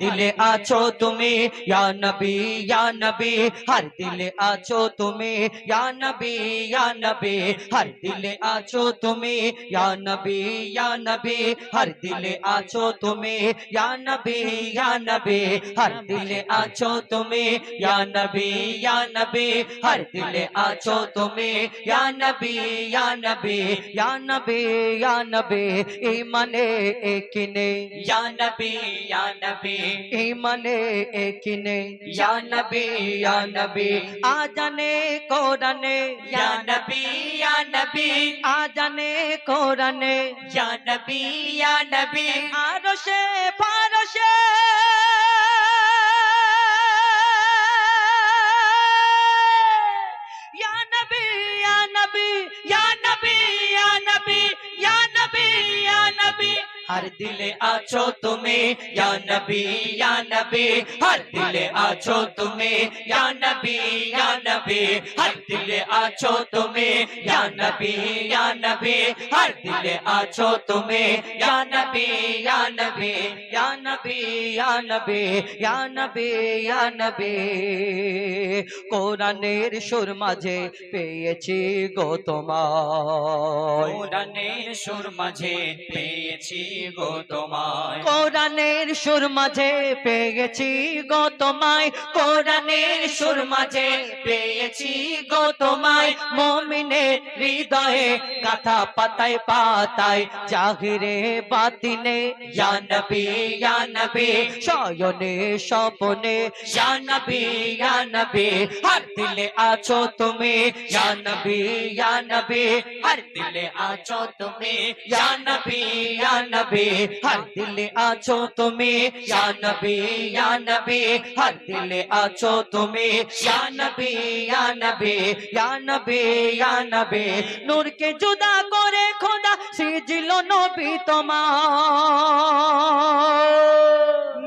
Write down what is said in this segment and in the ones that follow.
দিলে আছো তুমি ইয়া নবী ইয়া নবী হর দিলে আছো তুমি ইয়া নবী ইয়া নবী হর দিলে আছো তুমি ইয়া নবী ইয়া নবী হর দিলে আছো তুমি ইয়া নবী ইয়া নবী হর দিলে আছো তুমি ইয়া নবী ইয়া নবী হর দিলে আছো তুমি ইয়া নবী ইয়া নবী ইয়া নবী ইয়া নবী ইমানে একিনে ইয়া নবী ইয়া নবী ইমানে একিনে ইয়া নবী ইয়া নবী আজানে কোরআনে ইয়া নবী ইয়া নবী আজানে কোরআনে ইয়া নবী ইয়া নবী আরশে ফারশে ইয়া ইয়া নবী ইয়া নবী ইয়া নবী ইয়া নবী ইয়া নবী हर दिले आछो तुम्हें या नबी या नबी हर दिले आछो तुम्हें या नबी या नबी हर दिले आछो तुम्हें या नबी या नबी हर दिले आछो तुम्हें या नबी या नबी या नबी या नबी या नबी या नबी কোরআনের সুর মাঝে পেয়েছি গো তোমায় কোরআনের সুর মাঝে পেয়েছি গো তোমায়। কোরআনের সুর মাঝে পেয়েছি গো তোমায়। কোরআনের সুর মাঝে পেয়েছি গো তোমায়। মমিনে হৃদয়ে কথা পাতায় পাতায় জাহিরে বাতিনে ইয়া নবী ইয়া নবী, শয়নে স্বপনে। ইয়া নবী হর দিলে আছো তুমি। ইয়া নবী ইয়া নবী, হর দিলে আছো তুমি। নবী, ইয়া নবী नबी हर दिल आछो तुम्हें या नबी या नबी हर दिल आछो तुम्हें या नबी या नबी या नबी या नबी नूर के जुदा करे खुदा सिजलो नबी তোমার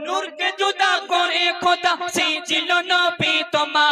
নূরকে জুদা করে খোদা সেই ছিল নবী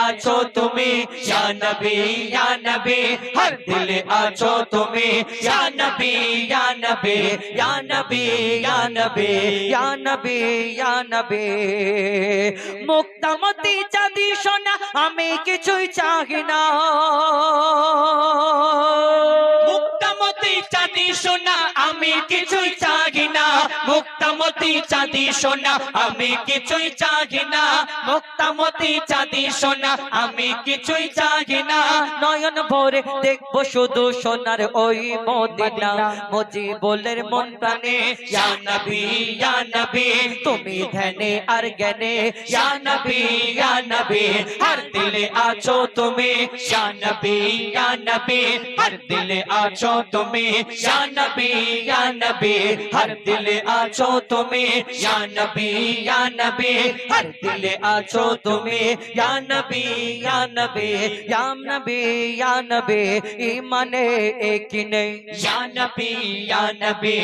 আছো তুমি ইয়া নবী হর দিলে আছো তুমি ইয়া নবী ইয়া নবী ইয়া নবী ইয়া চাঁদি সোনা আমি কিছুই চাহি না মুক্তামতি চাঁদি সোনা আমি কিছুই না মুক্তামতি চাঁদি সোনা, আমি কিছুই চাহি না। মুক্তামতি চাঁদি সোনা, আমি কিছুই চাহি না। নয়ন ভরে দেখব শুধু সোনার ওই মদিনা। মজি বলের মন প্রাণে, ইয়া নবী তুমি ধ্যানে আর জ্ঞানে। ইয়া নবী, ইয়া হর দিলে আছো তুমি। ইয়া নবী, ইয়া হর দিলে আছো তুমি। ইয়া নবী, ইয়া দিলে আছো তুমি ইয়া নবী ইয়া নবী হর দিলে আছো তুমি ইয়া নবী ইয়া নবী ইয়া নবী ইয়া নবী ইমানে একিনে ইয়া নবী ইয়া নবী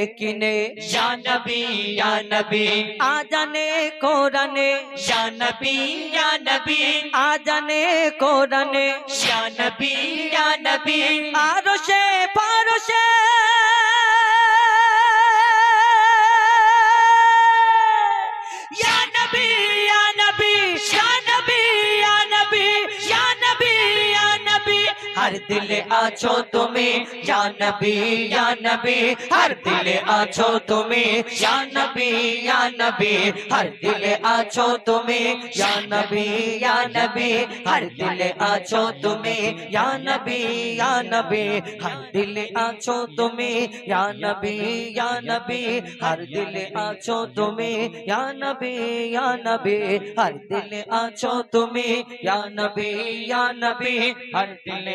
একিনে ইয়া নবী ইয়া নবী আজানে কোরআনে ইয়া নবী ইয়া নবী আজানে কোরআনে ইয়া নবী ইয়া নবী আরশে পারশে हर दिले आछो तुम्हें या नबी या नबी हर दिले आछो तुम्हें या नबी या नबी हर दिले आछो तुम्हें या नबी या नबी हर दिले आछो तुम्हें या नबी या नबी हर दिले आछो तुम्हें या नबी या नबी हर दिले आछो तुम्हें या नबी या नबी हर दिले आछो तुम्हें या नबी या नबी हर दिले